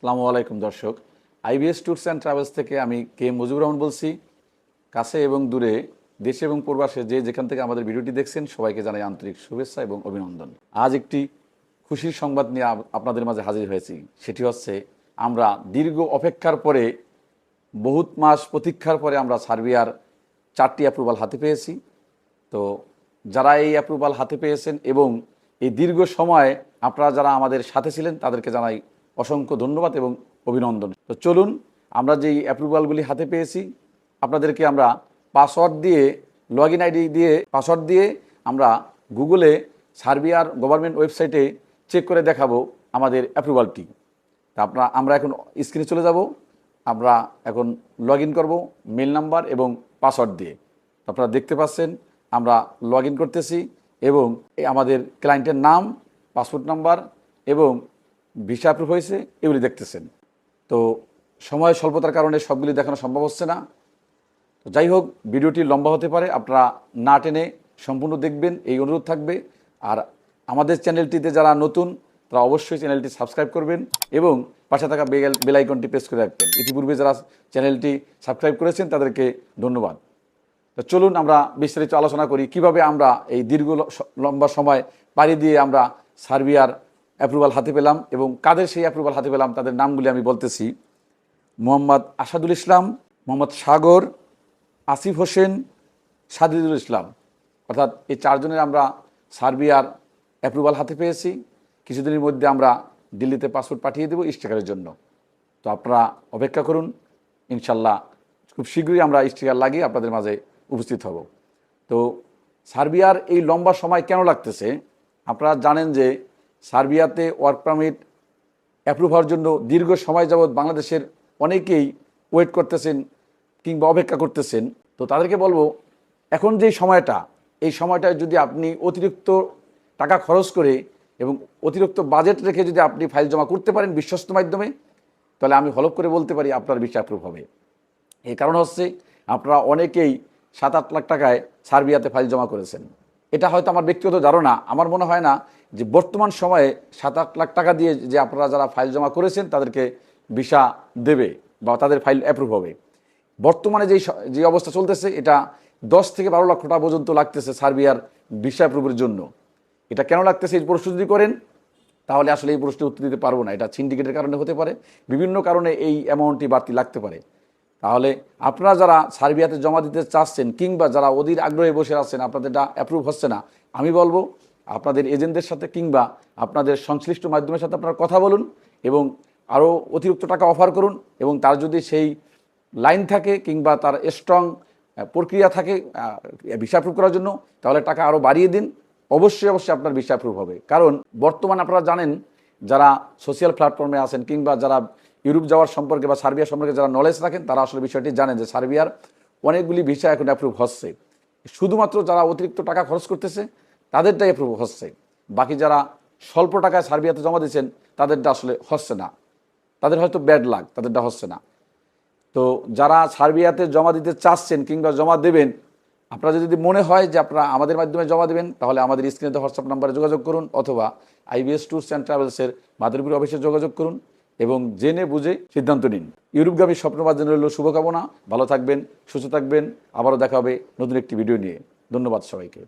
আসসালামু আলাইকুম, দর্শক। আইবিএস ট্যুরস অ্যান্ড ট্রাভেলস থেকে আমি কে মুজিবুর রহমান বলছি। কাছে এবং দূরে, দেশে এবং প্রবাসে যে যেখান থেকে আমাদের ভিডিওটি দেখছেন, সবাইকে জানাই আন্তরিক শুভেচ্ছা এবং অভিনন্দন। আজ একটি খুশির সংবাদ নিয়ে আপ- আপনাদের মাঝে হাজির হয়েছি। সেটি হচ্ছে, আমরা দীর্ঘ অপেক্ষার পরে, বহুত মাস প্রতীক্ষার পরে আমরা সার্বিয়ার চারটি অ্যাপ্রুভাল হাতে পেয়েছি। তো, যারা এই অ্যাপ্রুভাল হাতে পেয়েছেন এবং এই দীর্ঘ সময় আপনারা যারা আমাদের সাথে ছিলেন, তাদেরকে জানাই অসংখ্য ধন্যবাদ এবং অভিনন্দন। তো চলুন, আমরা যেই অ্যাপ্রুভালগুলি হাতে পেয়েছি, আপনাদেরকে আমরা পাসওয়ার্ড দিয়ে লগ ইন আইডি দিয়ে পাসওয়ার্ড দিয়ে আমরা গুগলে সার্বিয়ার গভর্নমেন্ট ওয়েবসাইটে চেক করে দেখাবো আমাদের অ্যাপ্রুভালটি তা আপনারা, আমরা এখন স্ক্রিনে চলে যাব, আমরা এখন লগ ইন করব মেল নাম্বার এবং পাসওয়ার্ড দিয়ে। আপনারা দেখতে পাচ্ছেন, আমরা লগ ইন করতেছি এবং আমাদের ক্লায়েন্টের নাম পাসপোর্ট নাম্বার এবং ভিসা অ্যাপ্রুভ হয়েছে, এগুলি দেখতেছেন। তো সময় স্বল্পতার কারণে সবগুলি দেখানো সম্ভব হচ্ছে না। তো যাই হোক, ভিডিওটি লম্বা হতে পারে, আপনারা না টেনে সম্পূর্ণ দেখবেন, এই অনুরোধ থাকবে। আর আমাদের চ্যানেলটিতে যারা নতুন, তারা অবশ্যই চ্যানেলটি সাবস্ক্রাইব করবেন এবং পাশে থাকা বেল বেলাইকনটি প্রেস করে রাখবেন। ইতিপূর্বে যারা চ্যানেলটি সাবস্ক্রাইব করেছেন, তাদেরকে ধন্যবাদ। তো চলুন আমরা বিস্তারিত আলোচনা করি, কীভাবে আমরা এই দীর্ঘ লম্বা সময় পাড়ি দিয়ে আমরা সার্বিয়ার অ্যাপ্রুভাল হাতে পেলাম এবং কাদের সেই অ্যাপ্রুভাল হাতে পেলাম তাদের নামগুলি আমি বলতেছি। মোহাম্মদ আসাদুল ইসলাম, মোহাম্মদ সাগর, আসিফ হোসেন, সাদিদুল ইসলাম। অর্থাৎ এই চারজনের আমরা সার্বিয়ার অ্যাপ্রুভাল হাতে পেয়েছি। কিছুদিনের মধ্যে আমরা দিল্লিতে পাসপোর্ট পাঠিয়ে দেবো স্টিকারের জন্য। তো আপনারা অপেক্ষা করুন, ইনশাল্লাহ খুব শীঘ্রই আমরা স্টিকার লাগিয়ে আপনাদের মাঝে উপস্থিত হব। তো সার্বিয়ার এই লম্বা সময় কেন লাগতেছে? আপনারা জানেন যে সার্বিয়াতে ওয়ার্ক পারমিট অ্যাপ্রুভ হওয়ার জন্য দীর্ঘ সময় যাবৎ বাংলাদেশের অনেকেই ওয়েট করতেছেন কিংবা অপেক্ষা করতেছেন। তো তাদেরকে বলব, এখন যে সময়টা, এই সময়টায় যদি আপনি অতিরিক্ত টাকা খরচ করে এবং অতিরিক্ত বাজেট রেখে যদি আপনি ফাইল জমা করতে পারেন বিশ্বস্ত মাধ্যমে, তাহলে আমি হলপ করে বলতে পারি আপনার বিষয় অ্যাপ্রুভ হবে। এই কারণ হচ্ছে, আপনারা অনেকেই সাত আট লাখ টাকায় সার্বিয়াতে ফাইল জমা করেছেন। এটা হয়তো আমার ব্যক্তিগত ধারণা। আমার মনে হয় না যে বর্তমান সময়ে সাত আট লাখ টাকা দিয়ে যে আপনারা যারা ফাইল জমা করেছেন, তাদেরকে ভিসা দেবে বা তাদের ফাইল অ্যাপ্রুভ হবে। বর্তমানে যেই যে অবস্থা চলতেছে, এটা দশ থেকে বারো লক্ষ টাকা পর্যন্ত লাগতেছে সার্বিয়ার ভিসা অ্যাপ্রুভের জন্য। এটা কেন লাগতেছে এই প্রশ্ন যদি করেন, তাহলে আসলে এই প্রশ্নের উত্তর দিতে পারব না। এটা সিন্ডিকেটের কারণে হতে পারে। বিভিন্ন কারণে এই অ্যামাউন্টটি বাড়তি লাগতে পারে। তাহলে আপনারা যারা সার্বিয়াতে জমা দিতে চাচ্ছেন কিংবা যারা অধীর আগ্রহে বসে আছেন আপনাদেরটা অ্যাপ্রুভ হচ্ছে না। আমি বলব, আপনাদের এজেন্টদের সাথে কিংবা আপনাদের সংশ্লিষ্ট মাধ্যমের সাথে আপনারা কথা বলুন এবং আরও অতিরিক্ত টাকা অফার করুন এবং তার যদি সেই লাইন থাকে কিংবা তার স্ট্রং প্রক্রিয়া থাকে ভিসা অ্যাপ্রুভ করার জন্য, তাহলে টাকা আরও বাড়িয়ে দিন। অবশ্যই অবশ্যই আপনার ভিসা অ্যাপ্রুভ হবে। কারণ বর্তমান আপনারা জানেন, যারা সোশ্যাল প্ল্যাটফর্মে আছেন কিংবা যারা ইউরোপ যাওয়ার সম্পর্কে বা সার্বিয়া সম্পর্কে যারা নলেজ রাখেন, তারা আসলে বিষয়টি জানেন যে সার্বিয়ার অনেকগুলি ভিসা এখন অ্যাপ্রুভ হচ্ছে। শুধুমাত্র যারা অতিরিক্ত টাকা খরচ করতেছে, তাদেরটাই অ্যাপ্রুভ হচ্ছে। বাকি যারা স্বল্প টাকায় সার্বিয়াতে জমা দিচ্ছেন তাদেরটা আসলে হচ্ছে না। তাদের হয়তো ব্যাড লাগ তাদেরটা হচ্ছে না। তো যারা সার্বিয়াতে জমা দিতে চাচ্ছেন কিংবা জমা দেবেন, আপনারা যদি মনে হয় যে আপনারা আমাদের মাধ্যমে জমা দেবেন, তাহলে আমাদের স্ক্রিনে হোয়াটসঅ্যাপ নাম্বারে যোগাযোগ করুন অথবা আইবিএস ট্যুরস অ্যান্ড ট্রাভেলসের মাদুরপুর অফিসে যোগাযোগ করুন। এবং জেনে বুঝে সিদ্ধান্ত নিন। ইউরোপগামী স্বপ্নবাদ জন্য রইল শুভকামনা। ভালো থাকবেন, সুস্থ থাকবেন। আবারও দেখা হবে নতুন একটি ভিডিও নিয়ে। ধন্যবাদ সবাইকে।